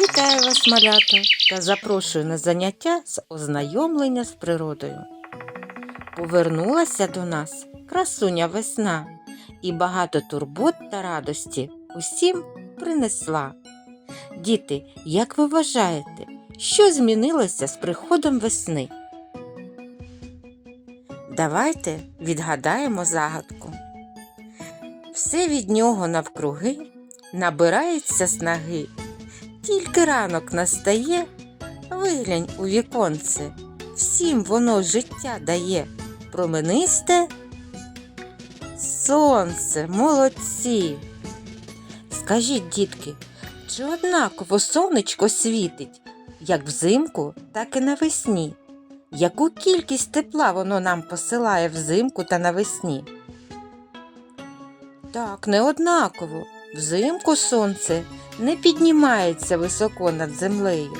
Вітаю вас, малята, та запрошую на заняття з ознайомлення з природою. Повернулася до нас красуня весна і багато турбот та радості усім принесла. Діти, як ви вважаєте, що змінилося з приходом весни? Давайте відгадаємо загадку. Все від нього навкруги набирається снаги. Тільки ранок настає, виглянь у віконце, всім воно життя дає, променисте сонце, молодці. Скажіть, дітки, чи однаково сонечко світить, як взимку, так і навесні? Яку кількість тепла воно нам посилає взимку та навесні? Так, не однаково. Взимку сонце не піднімається високо над землею.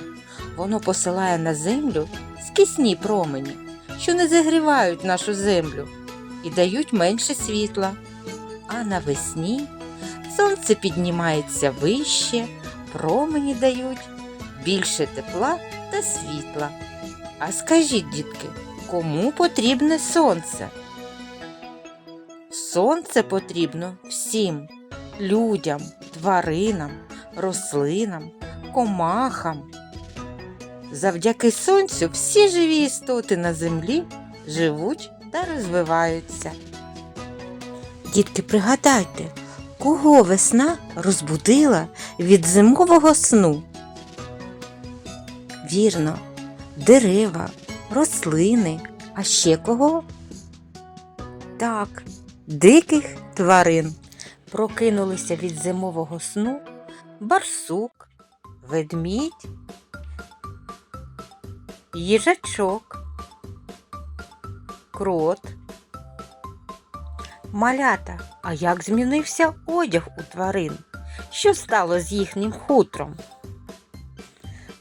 Воно посилає на землю скисні промені, що не загрівають нашу землю і дають менше світла. А навесні сонце піднімається вище, промені дають більше тепла та світла. А скажіть, дітки, кому потрібне сонце? Сонце потрібно всім людям, тваринам, рослинам, комахам. Завдяки сонцю всі живі істоти на землі живуть та розвиваються. Дітки, пригадайте, кого весна розбудила від зимового сну? Вірно, дерева, рослини, а ще кого? Так, диких тварин прокинулися від зимового сну барсук, ведмідь, їжачок, крот. Малята, а як змінився одяг у тварин? Що стало з їхнім хутром?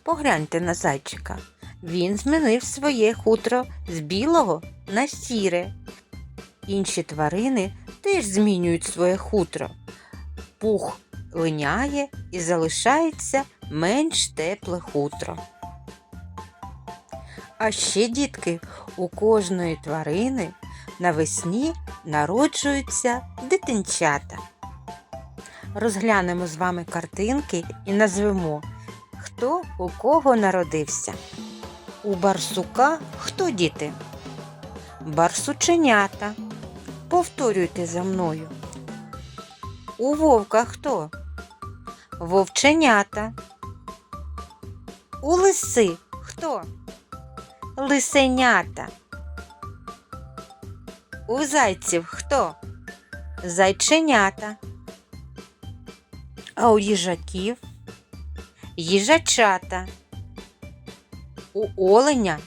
Погляньте на зайчика. Він змінив своє хутро з білого на сіре. Інші тварини теж змінюють своє хутро. Пух линяє і залишається менш тепле хутро. А ще, дітки, у кожної тварини навесні народжуються дитинчата. Розглянемо з вами картинки і назвемо, хто у кого народився. У барсука хто діти? Барсученята. Повторюйте за мною. У вовка хто? Вовченята. У лиси хто? Лисенята. У зайців хто? Зайченята. А у їжаків їжачата. У оленя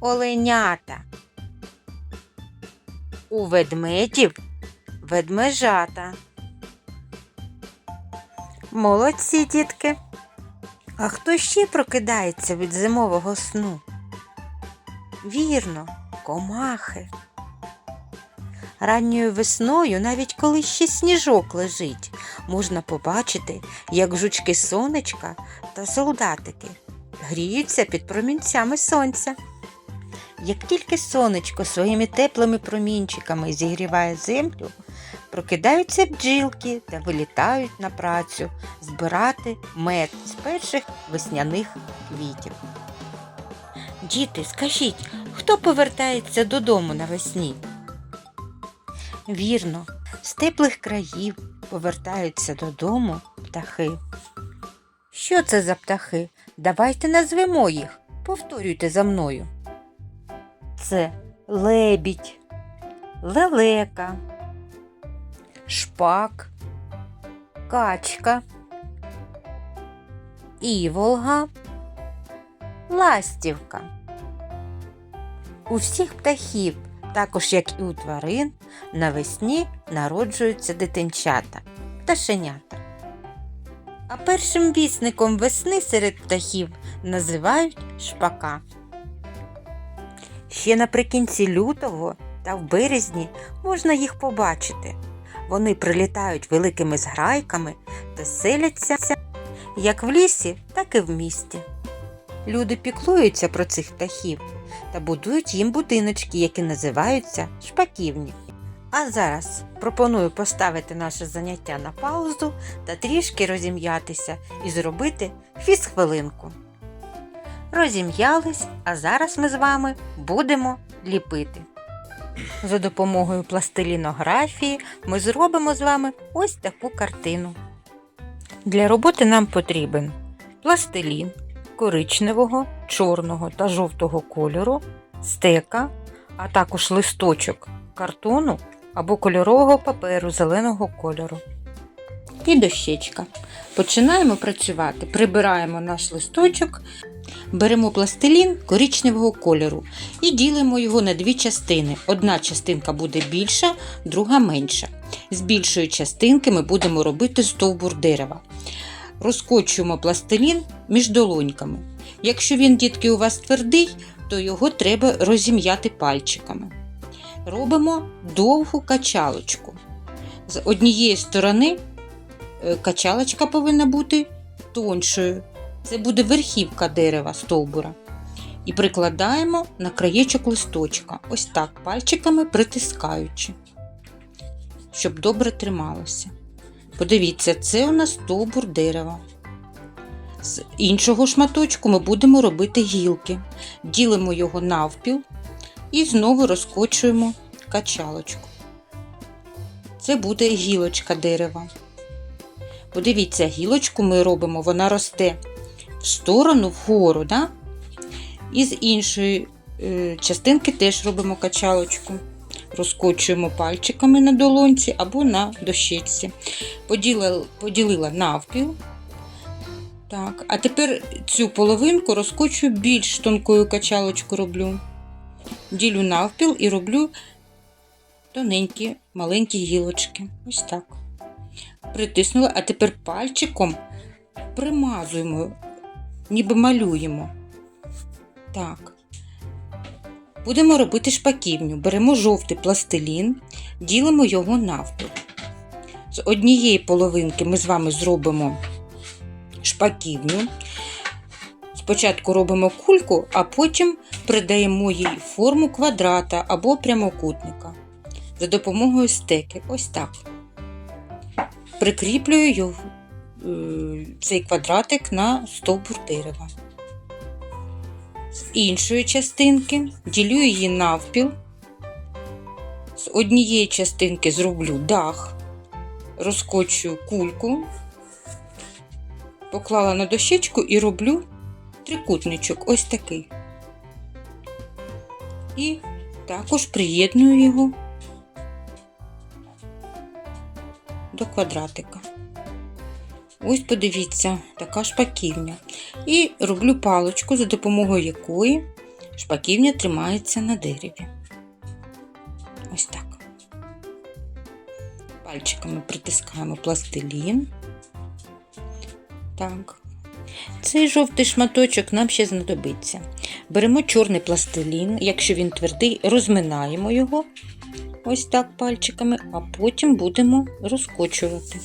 оленята. У ведмедів ведмежата. Молодці, дітки. А хто ще прокидається від зимового сну? Вірно, комахи. Ранньою весною, навіть коли ще сніжок лежить, можна побачити, як жучки сонечка та солдатики гріються під промінцями сонця. Як тільки сонечко своїми теплими промінчиками зігріває землю, прокидаються бджілки та вилітають на працю збирати мед з перших весняних квітів. Діти, скажіть, хто повертається додому навесні? Вірно, з теплих країв повертаються додому птахи. Що це за птахи? Давайте назвемо їх. Повторюйте за мною. Це лебідь, лелека, шпак, качка, іволга, ластівка. У всіх птахів, також як і у тварин, навесні народжуються дитинчата, пташенята. А першим вісником весни серед птахів називають шпака. Ще наприкінці лютого та в березні можна їх побачити. Вони прилітають великими зграйками та селяться як в лісі, так і в місті. Люди піклуються про цих птахів та будують їм будиночки, які називаються шпаківні. А зараз пропоную поставити наше заняття на паузу та трішки розім'ятися і зробити фіз-хвилинку. Розім'ялись, а зараз ми з вами будемо ліпити. За допомогою пластилінографії ми зробимо з вами ось таку картину. Для роботи нам потрібен пластилін коричневого, чорного та жовтого кольору, стека, а також листочок картону або кольорового паперу зеленого кольору. І дощечка. Починаємо працювати. Прибираємо наш листочок, беремо пластилін коричневого кольору і ділимо його на дві частини. Одна частинка буде більша, друга менша. З більшої частинки ми будемо робити стовбур дерева. Розкочуємо пластилін між долоньками. Якщо він, дітки, у вас твердий, то його треба розім'яти пальчиками. Робимо довгу качалочку. З однієї сторони е, качалочка повинна бути тоншою. Це буде верхівка дерева стовбура. І прикладаємо на краєчок листочка, ось так, пальчиками притискаючи, щоб добре трималося. Подивіться, це у нас стовбур дерева. З іншого шматочку ми будемо робити гілки. Ділимо його навпіл і знову розкочуємо качалочку. Це буде гілочка дерева. Подивіться, гілочку ми робимо, вона росте в сторону вгору, да? і з іншої е, частинки теж робимо качалочку. Розкочуємо пальчиками на долонці або на дощечці. Поділила, поділила навпіл. Так, а тепер цю половинку розкочую більш тонкою качалочку роблю. Ділю навпіл і роблю тоненькі маленькі гілочки. Ось так. Притиснула, а тепер пальчиком примазуємо, ніби малюємо. Так. Будемо робити шпаківню. Беремо жовтий пластилін, ділимо його навпіл. З однієї половинки ми з вами зробимо шпаківню. Спочатку робимо кульку, а потім придаємо їй форму квадрата або прямокутника за допомогою стеки. Ось так. Прикріплюю його, е, цей квадратик на стовбур дерева. З іншої частинки ділю її навпіл. З однієї частинки зроблю дах, розкочую кульку, поклала на дощечку і роблю трикутничок ось такий. І також приєдную його до квадратика. Ось подивіться, така шпаківня. І роблю паличку, за допомогою якої шпаківня тримається на дереві. Ось так. Пальчиками притискаємо пластилін. Так. Цей жовтий шматочок нам ще знадобиться. Беремо чорний пластилін, якщо він твердий, розминаємо його ось так пальчиками, а потім будемо розкочувати.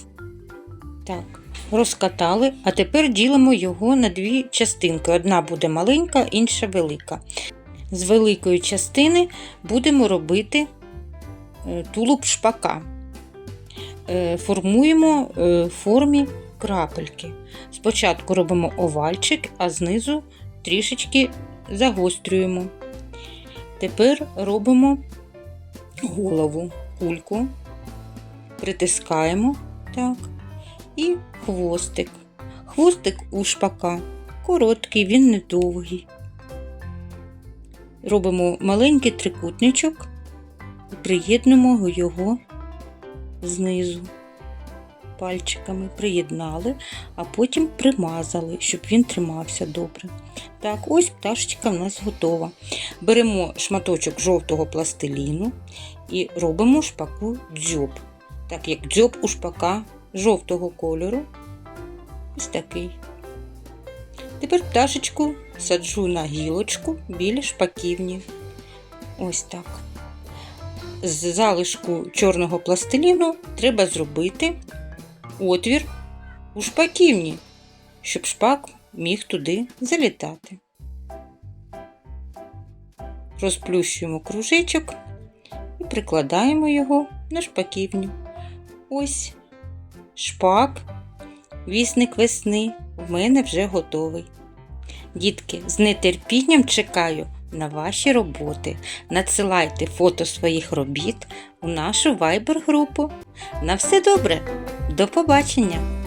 Так, розкатали, а тепер ділимо його на дві частинки. Одна буде маленька, інша велика. З великої частини будемо робити е, тулуб шпака. Е, Формуємо е, в формі крапельки. Спочатку робимо овальчик, а знизу трішечки загострюємо. Тепер робимо голову, кульку, притискаємо так, і хвостик. Хвостик у шпака короткий, він не довгий. Робимо маленький трикутничок і приєднуємо його знизу пальчиками приєднали, а потім примазали, щоб він тримався добре. Так, ось пташечка в нас готова. Беремо шматочок жовтого пластиліну і робимо шпаку дзьоб. Так як дзьоб у шпака жовтого кольору. Ось такий. Тепер пташечку саджу на гілочку біля шпаківні. Ось так. з залишку чорного пластиліну треба зробити отвір у шпаківні, щоб шпак міг туди залітати. Розплющуємо кружечок і прикладаємо його на шпаківню. Ось шпак, вісник весни в мене вже готовий. Дітки, з нетерпінням чекаю на ваші роботи. Надсилайте фото своїх робіт у нашу вайбер-групу. На все добре! До побачення!